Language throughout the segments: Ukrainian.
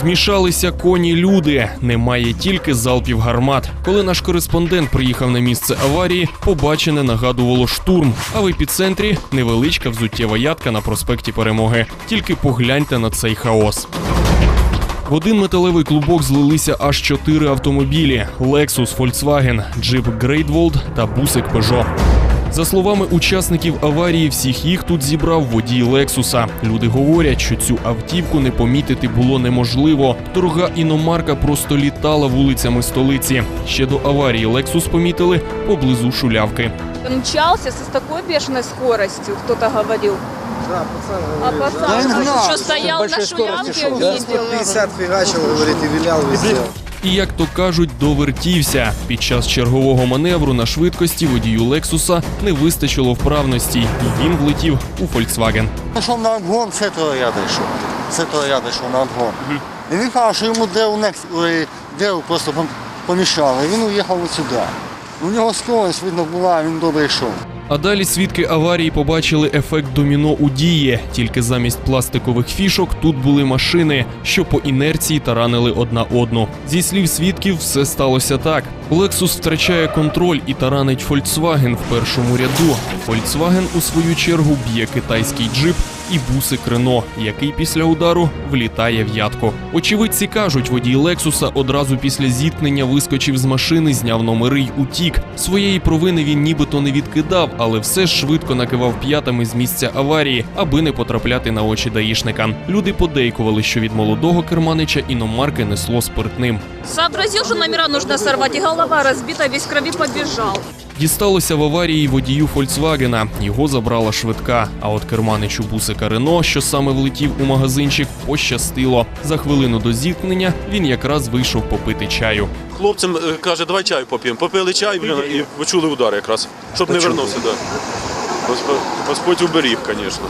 Змішалися коні люди. Немає тільки залпів гармат. Коли наш кореспондент приїхав на місце аварії, побачене нагадувало штурм. А в епіцентрі невеличка взуттєва ядка на проспекті Перемоги. Тільки погляньте на цей хаос. В один металевий клубок злилися аж чотири автомобілі: Lexus, Volkswagen, Jeep Great Wall та бусик Peugeot. За словами учасників аварії, всіх їх тут зібрав водій Лексуса. Люди говорять, що цю автівку не помітити було неможливо. Дорога іномарка просто літала вулицями столиці. Ще до аварії Лексус помітили поблизу шулявки. Он мчался с такой бешеной скоростью, кто-то говорил. Да, пацан А говорит, пацан да. Что стоял на шулявке, увидел. 150 фигачил, говорит, и вилял везде. І як то кажуть, довертівся. Під час чергового маневру на швидкості водію Лексуса не вистачило вправності, і він влетів у Фольксваген. Пішов на обгон, з цього ряду йшов. З цього ряду йшов на обгон. І він каже, що йому древ, некс, ой, просто пом- помішало. І він уїхав от сюди. У нього скорость, видно, була, він добре йшов. А далі свідки аварії побачили ефект доміно у дії. Тільки замість пластикових фішок тут були машини, що по інерції таранили одна одну. Зі слів свідків, все сталося так. Лексус втрачає контроль і таранить Volkswagen в першому ряду. Volkswagen у свою чергу б'є китайський джип і бусик Рено, який після удару влітає в ядку. Очевидці кажуть, водій Лексуса одразу після зіткнення вискочив з машини, зняв номери й утік. Своєї провини він нібито не відкидав, але все ж швидко накивав п'ятами з місця аварії, аби не потрапляти на очі даїшника. Люди подейкували, що від молодого керманича іномарки несло спиртним. Сообразил, что номера нужно сорвать, и голова разбита, весь крови побежал. Дісталося в аварії водію Фольксвагена. Його забрала швидка. А от керманичу бусика Рено, що саме влетів у магазинчик, пощастило. За хвилину до зіткнення він якраз вийшов попити чаю. Хлопцям е, каже, давай чаю поп'ємо. Попили чай, блін, і почули удар якраз. Щоб не вернувся. Господь, Господь уберіг, звісно.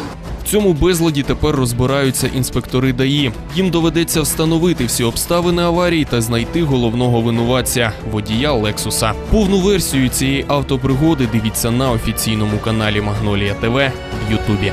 Цьому безладі тепер розбираються інспектори ДАІ. Їм доведеться встановити всі обставини аварії та знайти головного винуватця водія Лексуса. Повну версію цієї автопригоди дивіться на офіційному каналі Магнолія ТВ в Ютубі.